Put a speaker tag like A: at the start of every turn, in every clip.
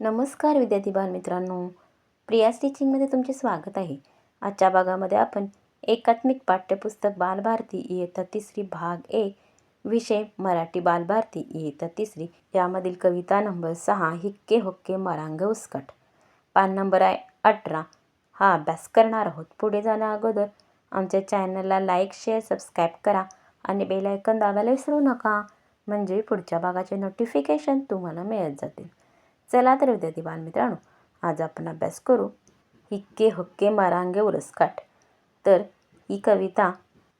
A: नमस्कार विद्यार्थी बालमित्रांनो. प्रिया स्टिचिंगमध्ये तुमचे स्वागत आहे. आजच्या भागामध्ये आपण एकात्मिक पाठ्यपुस्तक बालभारती इयत्ता तिसरी भाग एक विषय मराठी बालभारती इयत्ता तिसरी यामधील कविता नंबर सहा हिक्के हुक्के मरांग उस्कट. पान नंबर आहे अठरा. हा अभ्यास करणार आहोत. पुढे जाण्या अगोदर आमच्या चॅनलला लाईक शेअर सबस्क्राईब करा आणि बेल आयकन दाबायला विसरू नका. म्हणजे पुढच्या भागाचे नोटिफिकेशन तुम्हाला मिळत जातील. चला तर विद्यार्थी बालमित्रांनो आज आपण अभ्यास करू हिक्के हक्के मारांगे उरसकाठ तर ही कविता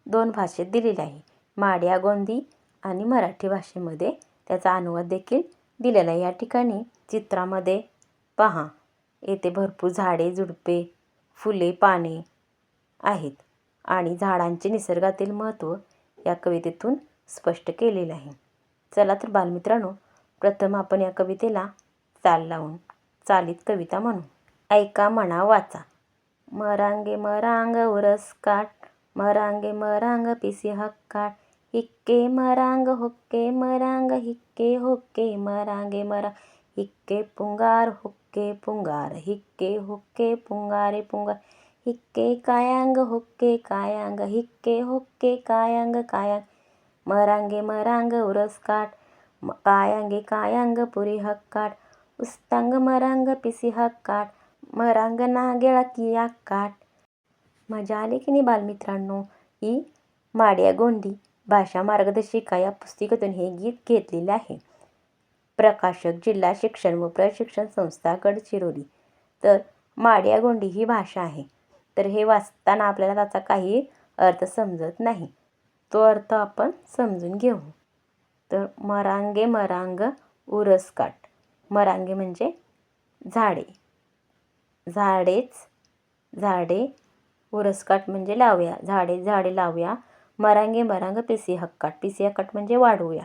A: दोन भाषेत दिलेली आहे. माड्या गोंदी आणि मराठी भाषेमध्ये त्याचा अनुवाद देखील दिलेला आहे. या ठिकाणी चित्रामध्ये पहा येथे भरपूर झाडे झुडपे फुले पाने आहेत आणि झाडांचे निसर्गातील महत्त्व या कवितेतून स्पष्ट केलेलं आहे. चला तर बालमित्रांनो प्रथम आपण या कवितेला चाल लावून चालीत कविता म्हणू ऐका म्हणा वाचा. मरांगे मरांग उरस काट मरांगे मरांग पिसी हक्काट हिक्के मरांग हुक्के मरांग हिक्के हुक्के मरांगे मरा हिक्के पुंगार हुक्के पुंगार हिक्के हुक्के पुंगारे पुंगार हिक्के कायांग हुक्के कायांग हिक्के हुक्के कायांग कायांग. मरांगे मरांग उरस काट कायांगे कायांग पुरी हक्काट उस्तांग मरांग पिसी हक्काट मरांग नागेळा किया काट मजा आली की नाही बालमित्रांनो ही माड्या गोंडी भाषा मार्गदर्शिका या पुस्तिकेतून हे गीत घेतलेले आहे. प्रकाशक जिल्हा शिक्षण व प्रशिक्षण संस्था गडचिरोली तर माड्या गोंडी ही भाषा आहे. तर हे वाचताना आपल्याला त्याचा काही अर्थ समजत नाही. तो अर्थ आपण समजून घेऊ. तर मरांगे मरांग उरसकाट मरांगे म्हणजे झाडे. झाडेच झाडे उरसकाट म्हणजे लावूया. झाडे झाडे लावूया. मरांगे मरांग पिसी हक्काट. पिसी हक्काट म्हणजे वाढवूया.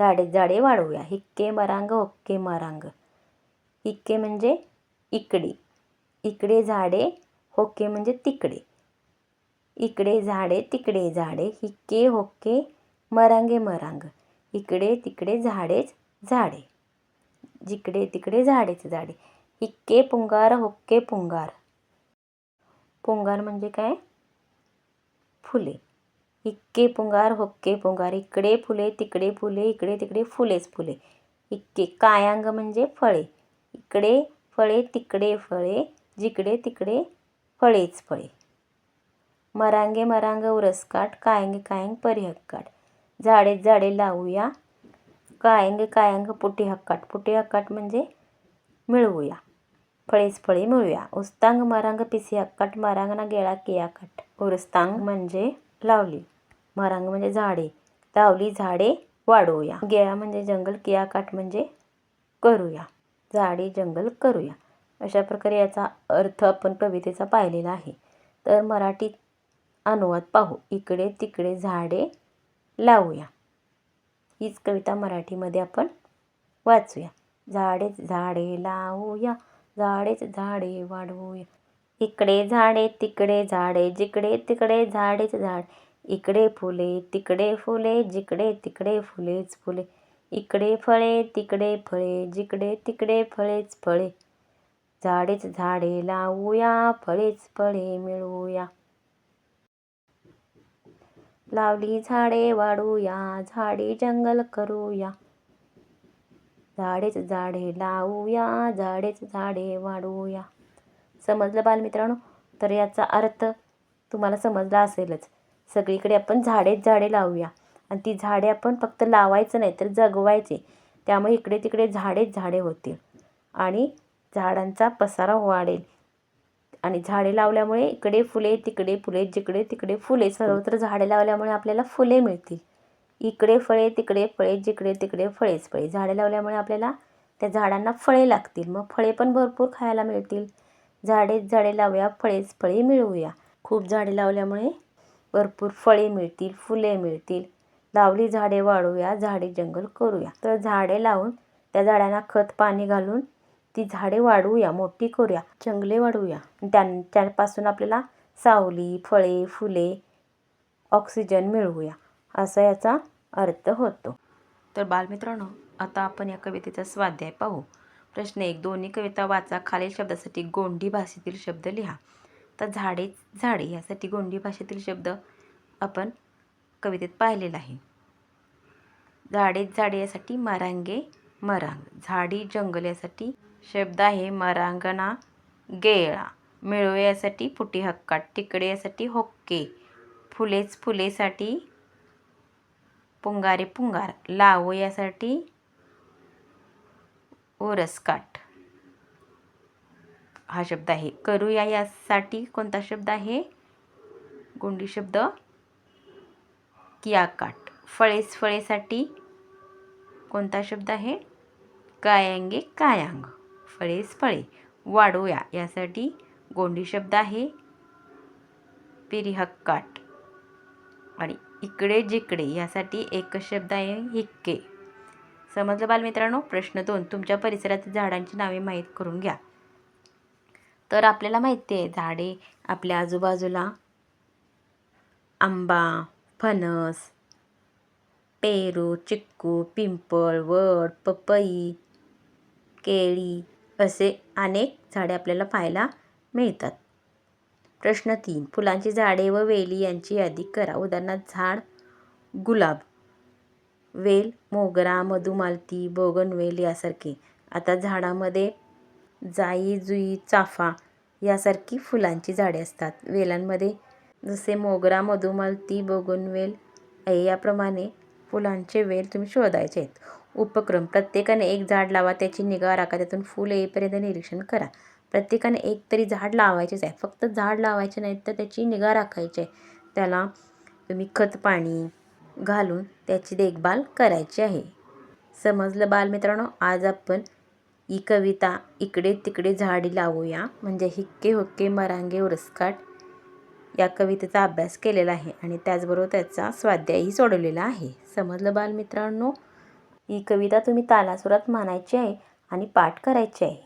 A: झाडे झाडे वाढवूया. हिक्के मरांग होक्के मरांग. हिक्के म्हणजे इकडे. इकडे झाडे होक्के म्हणजे तिकडे. इकडे झाडे तिकडे झाडे. हिक्के होक्के मरांगे मरांग. इकडे तिकडे झाडेच झाडे. जिकडे तिकडे झाडेच झाडे. इक्के पुंगार होक्के पुंगार. पुंगार म्हणजे काय? फुले. इक्के पुंगार होक्के पुंगार. इकडे फुले तिकडे फुले इकडे तिकडे फुलेच फुले. इक्के. कायांग म्हणजे फळे. इकडे फळे तिकडे फळे. जिकडे तिकडे फळेच फळे. मरांगे मरांग उरसकाट कायंग कायंग परी हक्काट झाडे झाडे लावूया. कायंग कायंग पुटी हक्काट. पुटी हक्काट म्हणजे मिळवूया. फळेच फळे मिळूया. उस्तांग मरांग पिसी हक्काट. मरांगना गेळा कियाकाट उरस्तांग म्हणजे लावली. मरांग म्हणजे झाडे. लावली झाडे वाढवूया. गेळा म्हणजे जंगल. कियाकाट म्हणजे करूया. झाडे जंगल करूया. अशा प्रकारे याचा अर्थ आपण कवितेचा पाहिलेला आहे. तर मराठीत अनुवाद पाहू. इकडे तिकडे झाडे लावूया. हीच कविता मराठीमध्ये आपण वाचूया. झाडेच झाडे लावूया झाडेच झाडे वाढवूया. इकडे झाडे तिकडे झाडे जिकडे तिकडे झाडेच झाड. इकडे फुले तिकडे फुले जिकडे तिकडे फुलेच फुले. इकडे फळे तिकडे फळे जिकडे तिकडे फळेच फळे. झाडेच झाडे लावूया फळेच फळे मिळवूया. लावली झाडे वाढूया झाडे जंगल करूया. झाडेच झाडे लावूया झाडेच झाडे वाढूया. समजलं बालमित्रांनो? तर याचा अर्थ तुम्हाला समजला असेलच. सगळीकडे आपण झाडेच झाडे लावूया. आणि ती झाडे आपण फक्त लावायचं नाही तर जगवायचे. त्यामुळे इकडे तिकडे झाडेच झाडे होतील. आणि झाडांचा पसारा वाढेल. आणि झाडे लावल्यामुळे इकडे फुले तिकडे फुले जिकडे तिकडे फुले सर्वत्र झाडे लावल्यामुळे आपल्याला फुले मिळतील. इकडे फळे तिकडे फळे जिकडे तिकडे फळेच फळे. झाडे लावल्यामुळे आपल्याला त्या झाडांना फळे लागतील. मग फळे पण भरपूर खायला मिळतील. झाडेच झाडे लावूया फळेच फळे मिळवूया. खूप झाडे लावल्यामुळे भरपूर फळे मिळतील फुले मिळतील. लावली झाडे वाढवूया झाडे जंगल करूया. तर झाडे लावून त्या झाडांना खत पाणी घालून ती झाडे वाढवूया मोठी करूया जंगले वाढवूया त्यां त्यापासून आपल्याला सावली फळे फुले ऑक्सिजन मिळवूया असा याचा अर्थ होतो. तर बालमित्रांनो आता आपण या कवितेचा स्वाध्याय पाहू. प्रश्न एक दोन्ही कविता वाचा खालील शब्दासाठी गोंडी भाषेतील शब्द लिहा. तर झाडे झाडे यासाठी गोंडी भाषेतील शब्द आपण कवितेत पाहिलेला आहे. झाडे झाडे यासाठी मरांगे मरांग झाडी जंगल यासाठी शब्द आहे मरांगणा गेळा. मिळो यासाठी पुटी हक्का तिकडे यासाठी होक्के. फुलेच फुलेसाठी पुंगारे पुंगार. लावो यासाठी ओरसकाठ हा शब्द आहे. करूया यासाठी कोणता शब्द आहे? गोंडी शब्द. कियाकाट फळेस फळेसाठी कोणता शब्द आहे? कायांगे कायांग. फळेस फळे. वाढूया. यासाठी गोंडी शब्द आहे. पिरिहक्काट. आणि इकडे जिकडे यासाठी एकच शब्द आहे हिक्के. समजलं बालमित्रांनो? प्रश्न दोन. तुमच्या परिसरातील झाडांची नावे माहीत करून घ्या. तर आपल्याला माहिती आहे झाडे आपल्या आजूबाजूला आंबा फणस पेरू चिक्कू पिंपळ वड पपई केळी असे अनेक झाडे आपल्याला पाहायला मिळतात. प्रश्न तीन. फुलांची झाडे व वेली यांची यादी करा. उदाहरणार्थ झाड गुलाब वेल मोगरा मधुमालती बोगनवेल यासारखे. आता झाडामध्ये जाई जुई चाफा यासारखी फुलांची झाडे असतात. वेलांमध्ये जसे मोगरा मधुमालती बोगनवेल आहे याप्रमाणे फुलांचे वेल तुम्ही शोधायचे आहेत. उपक्रम. प्रत्येकाने एक झाड लावा त्याची निगा राखा त्यातून फुलं येईपर्यंत निरीक्षण करा. प्रत्येकाने एक तरी झाड लावायचेच आहे. फक्त झाड लावायचे नाहीत तर त्याची निगा राखायची आहे. त्याला तुम्ही खत पाणी घालून त्याची देखभाल करायची आहे. समजलं बालमित्रांनो? आज आपण ही कविता इकडे तिकडे झाडी लावूया. म्हणजे हिक्के हुक्के मरांगे उरसकाट या कवितेचा अभ्यास केलेला आहे आणि त्याचबरोबर त्याचा स्वाध्यायही सोडवलेला आहे. समजलं बालमित्रांनो? ही कविता तुम्ही तालासुरात म्हणायची आहे आणि पाठ करायची आहे.